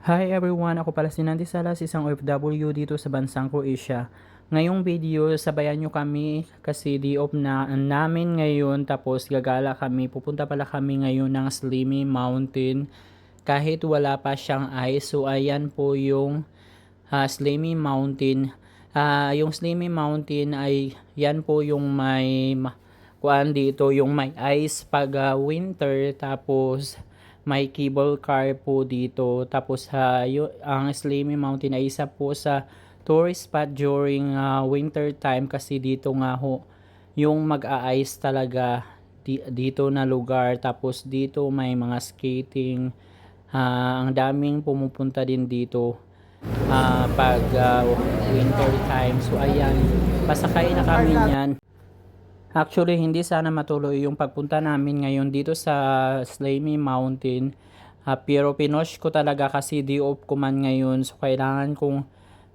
Hi everyone, ako pala si Nandy Salas, isang OFW dito sa bansang Croatia. Ngayong video, sabayan nyo kami kasi di off na namin ngayon tapos gagala kami. Pupunta pala kami ngayon ng Slimy Mountain kahit wala pa siyang ice. So ayan po yung uh, Slimy Mountain. Ah, yung Slimy Mountain ay yan po yung may ma- kuan dito, yung may ice pag ah, winter tapos may cable car po dito. Tapos ha, yu- ang Slimy Mountain ay isa po sa tourist spot during ah, winter time kasi dito nga ho yung mag-a-ice talaga di- dito na lugar. Tapos dito may mga skating. Ah, ang daming pumupunta din dito ah, pag ah, winter time. So ayan, pasakay na kami niyan. Actually, hindi sana matuloy yung pagpunta namin ngayon dito sa Slimy Mountain. Ah, pero pinush ko talaga kasi di off ko man ngayon. So, kailangan kong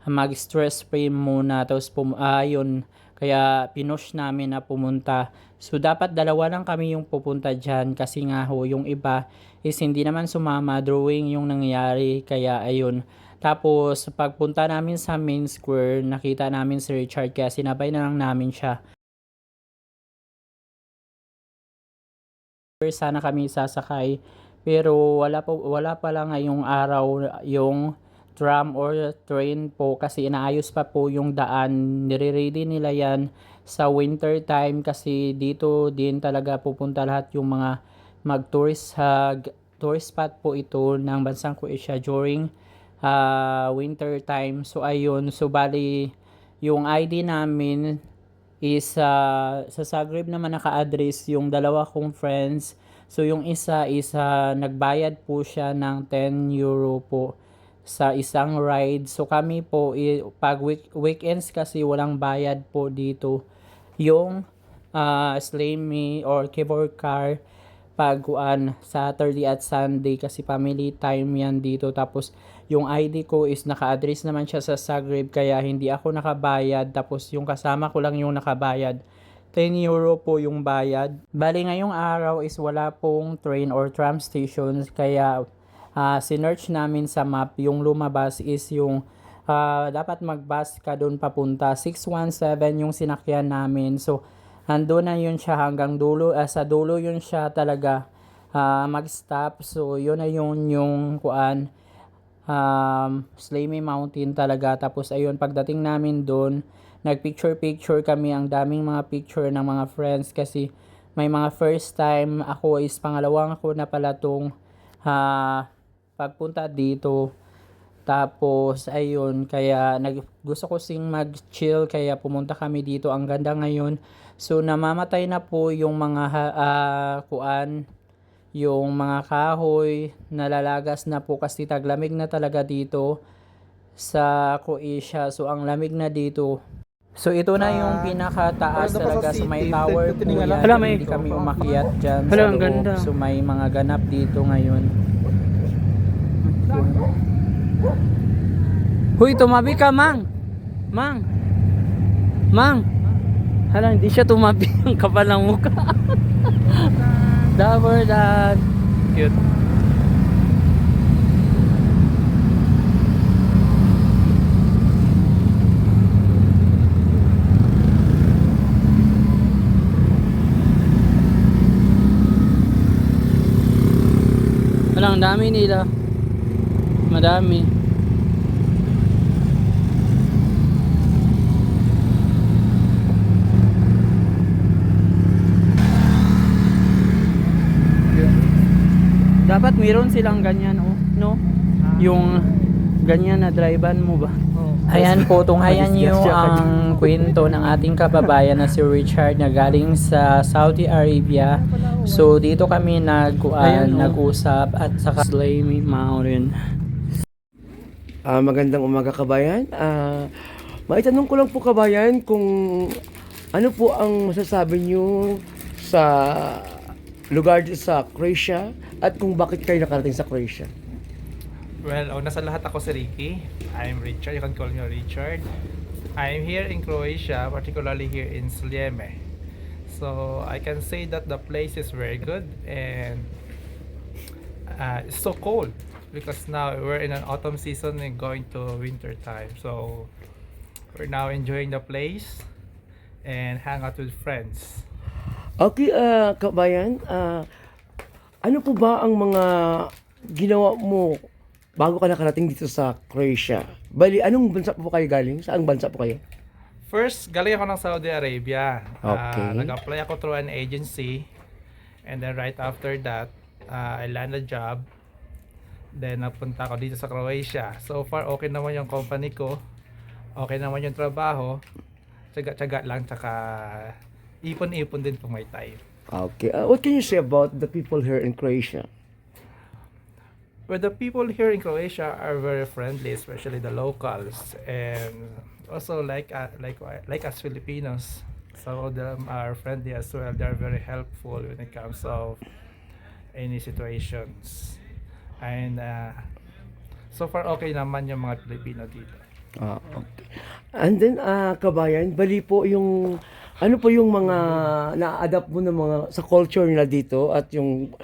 mag-stress free muna. Tapos, pum- ah, yun. Kaya, pinush namin na pumunta. So, dapat dalawa lang kami yung pupunta dyan. Kasi nga ho, yung iba is hindi naman sumama. Drawing yung nangyari. Kaya, ayun. Tapos, pagpunta namin sa main square, nakita namin si Richard. Kaya, sinabay na lang namin siya. Sana kami sasakay. Pero wala pa wala pa lang ngayong araw yung tram or train po kasi inaayos pa po yung daan. Nire-ready nila yan sa winter time kasi dito din talaga pupunta lahat yung mga mag-tourist sa tourist spot po ito ng bansang Croatia during ah, winter time. So ayun. So bali yung ID namin is ah, sa Zagreb naman naka-address yung dalawa kong friends. So yung isa is ah, nagbayad po siya ng 10 euro po sa isang ride. So kami po pag week- weekends kasi walang bayad po dito. Yung uh, Slamy or keyboard car pag kuan Saturday at Sunday kasi family time yan dito. Tapos yung ID ko is naka-address naman siya sa Zagreb kaya hindi ako nakabayad. Tapos yung kasama ko lang yung nakabayad. 10 euro po yung bayad. Bali ngayong araw is wala pong train or tram stations kaya ah sinearch namin sa map. Yung lumabas is yung ah, dapat mag-bus ka doon papunta. 617 yung sinakyan namin. So ando na yun siya hanggang dulo ah, sa dulo yun siya talaga ah, mag-stop. So yun na yun yung kuan um, Slamy Mountain talaga. Tapos ayun pagdating namin doon nagpicture picture kami. Ang daming mga picture ng mga friends kasi may mga first time. Ako is pangalawang ako na pala tong ah, pagpunta dito tapos, ayun, kaya nag, gusto ko sing mag-chill, kaya pumunta kami dito. Ang ganda ngayon. So, namamatay na po yung mga ah, kuan, yung mga kahoy, nalalagas na po kasi taglamig na talaga dito sa Croatia. So, ang lamig na dito. So, ito na yung Ah, pinakataas pa talaga. sa So, may tower po yan. Hala, may- Hindi kami umakyat dyan Hala, sa loob. ganda. So, may mga ganap dito ngayon. Huy, tumabi ka, Mang. Mang. Mang. Hala, hindi siya tumabi. Ang kapal ng mukha. Dabber dad. Cute. Hala, ang dami nila. Madami. Dapat meron silang ganyan, oh, no? Yung ganyan na drivean mo ba? Ayan po, tunghayan niyo ang kwento ng ating kababayan na si Richard na galing sa Saudi Arabia. So dito kami Ayan, oh. nag-usap at saka Slimy Mountain. Ah, magandang umaga kabayan. Ah, maitanong ko lang po kabayan kung ano po ang masasabi niyo sa lugar sa Croatia at kung bakit kayo nakarating sa Croatia. Well, una sa lahat ako si Ricky. I'm Richard. You can call me Richard. I'm here in Croatia, particularly here in Sljeme. So I can say that the place is very good and uh, it's so cold. Because now we're in an autumn season and going to winter time. So we're now enjoying the place and hang out with friends. Okay, ah, kabayan, ah, ano po ba ang mga ginawa mo bago ka nakarating dito sa Croatia? Bali, anong bansa po kayo galing? Saan bansa po kayo? First, galing ako ng Saudi Arabia. Ah, Okay. nag-apply ako through an agency. And then right after that, ah, I land a job. Then napunta ako dito sa Croatia. So far, okay naman yung company ko. Okay naman yung trabaho. Tsaga-tsaga lang, tsaka ipon-ipon din kung may time. Okay, ah, what can you say about the people here in Croatia? Well, the people here in Croatia are very friendly, especially the locals, and also like uh, like like us Filipinos. Some of them are friendly as well. They are very helpful when it comes of any situations, and uh, so far okay naman yung mga Pilipino dito. Ah, okay. And then, ah, kabayan, bali po yung, ano po yung mga na-adapt mo ng mga, sa culture nila dito at yung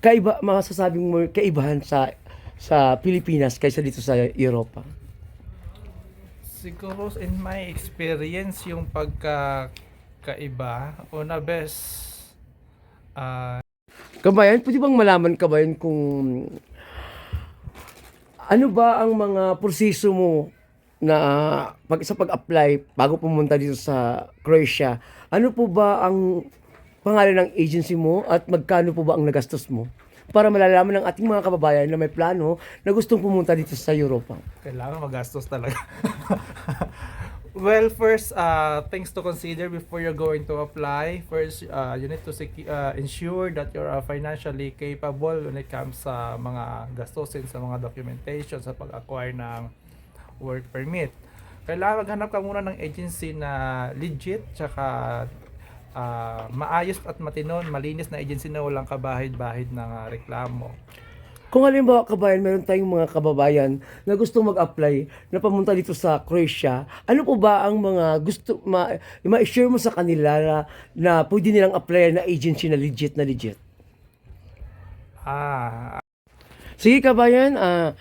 kaiba, masasabing mo kaibahan sa sa Pilipinas kaysa dito sa Europa? Siguro in my experience yung pagkakaiba, una best uh, Kabayan, pwede bang malaman kabayan kung ano ba ang mga proseso mo na pag sa pag-apply bago pumunta dito sa Croatia? Ano po ba ang pangalan ng agency mo at magkano po ba ang nagastos mo? Para malalaman ng ating mga kababayan na may plano na gustong pumunta dito sa Europa. kailangan magastos talaga. well, first, uh, things to consider before you're going to apply. First, uh, you need to secu- uh, ensure that you're uh, financially capable when it comes sa mga gastusin sa mga documentation sa pag-acquire ng work permit. Kailangan maghanap ka muna ng agency na legit, tsaka uh, maayos at matinon, malinis na agency na walang kabahid-bahid ng uh, reklamo. Kung halimbawa kabayan, meron tayong mga kababayan na gusto mag-apply na pamunta dito sa Croatia, ano po ba ang mga gusto, ma- ma-assure mo sa kanila na, na pwede nilang apply na agency na legit na legit? Ah, Sige kabayan, ah,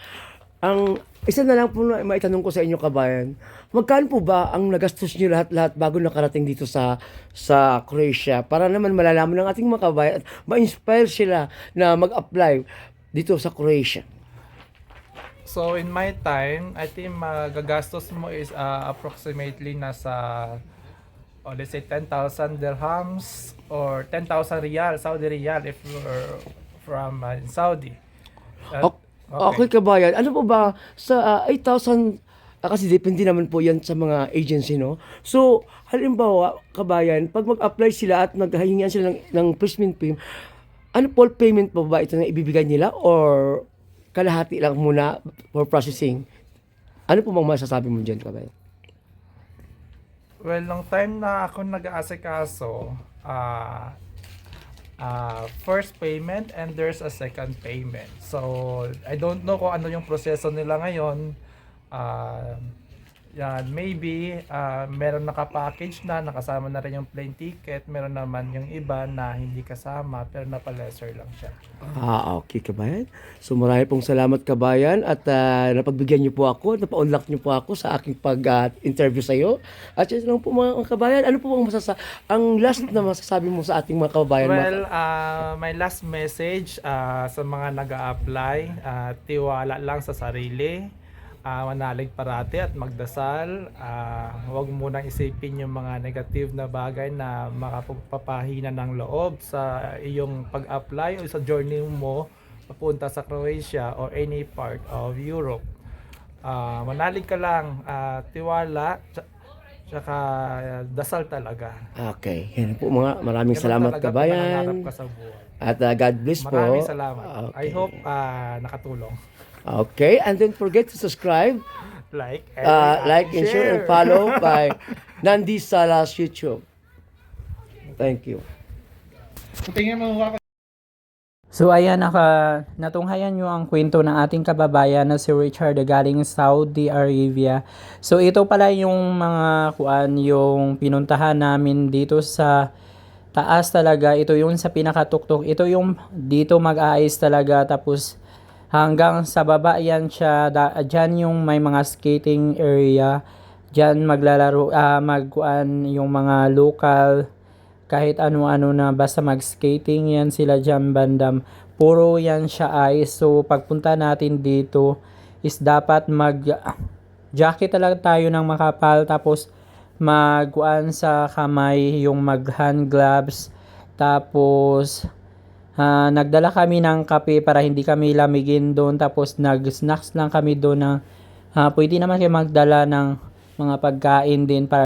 ang isa na lang po na maitanong ko sa inyo kabayan, magkano po ba ang nagastos niyo lahat-lahat bago nakarating dito sa sa Croatia? Para naman malalaman ng ating mga kabayan at ma-inspire sila na mag-apply dito sa Croatia? So in my time, I think magagastos mo is uh, approximately nasa oh, let's say 10,000 dirhams or 10,000 riyal, Saudi riyal if you're from uh, Saudi. Uh, Ok- Okay, kabayan. Ano po ba sa ah, 8,000 ah, kasi depende naman po 'yan sa mga agency, no? So, halimbawa, kabayan, pag mag-apply sila at maghahingian sila ng, ng placement payment, ano po payment po ba ito na ibibigay nila or kalahati lang muna for processing? Ano po bang masasabi mo diyan, kabayan? Well, nung time na ako nag-aasikaso, ah ah, first payment and there's a second payment. So, I don't know kung ano yung proseso nila ngayon. Ah, yan, maybe ah, meron naka-package na, nakasama na rin yung plane ticket. Meron naman yung iba na hindi kasama, pero napa-lesser lang siya. Ah, okay, kabayan. So, marami pong salamat, kabayan. At ah, napagbigyan niyo po ako, napa-unlock niyo po ako sa aking pag-interview sa iyo. At yun lang po mga kabayan. Ano po ang masasa ang last na masasabi mo sa ating mga kababayan? mga- Well, uh, my last message uh, sa mga nag apply uh, tiwala lang sa sarili, uh, manalig parati at magdasal. Uh, huwag munang isipin yung mga negative na bagay na makapagpapahina ng loob sa iyong pag-apply o sa journey mo papunta sa Croatia or any part of Europe. Uh, manalig ka lang, uh, tiwala, tsa- tsaka uh, dasal talaga. Okay. Yan po mga maraming Ganun salamat kabayan. ka sa buhay. At uh, God bless po. Maraming salamat. I Okay. hope ah, nakatulong. Okay, and don't forget to subscribe, Like, and, uh, like, and share, and follow by Nandi Salas YouTube. Thank you. Tingnan mo ako. So ayan, naka, natunghayan nyo ang kwento ng ating kababayan na si Richard galing Saudi Arabia. So ito pala yung mga kuan yung pinuntahan namin dito sa taas talaga. Ito yung sa pinakatuktok. Ito yung dito mag-aayos talaga tapos hanggang sa baba yan siya da, dyan yung may mga skating area. Dyan maglalaro ah magkuan yung mga local kahit ano-ano na basta mag-skating yan sila dyan bandam. Puro yan siya ice. So pagpunta natin dito is dapat mag jacket talaga tayo ng makapal tapos magkuan sa kamay yung mag hand gloves. Tapos ah, nagdala kami ng kape para hindi kami lamigin doon. Tapos nag snacks lang kami doon na ah, pwede naman kayo magdala ng mga pagkain din para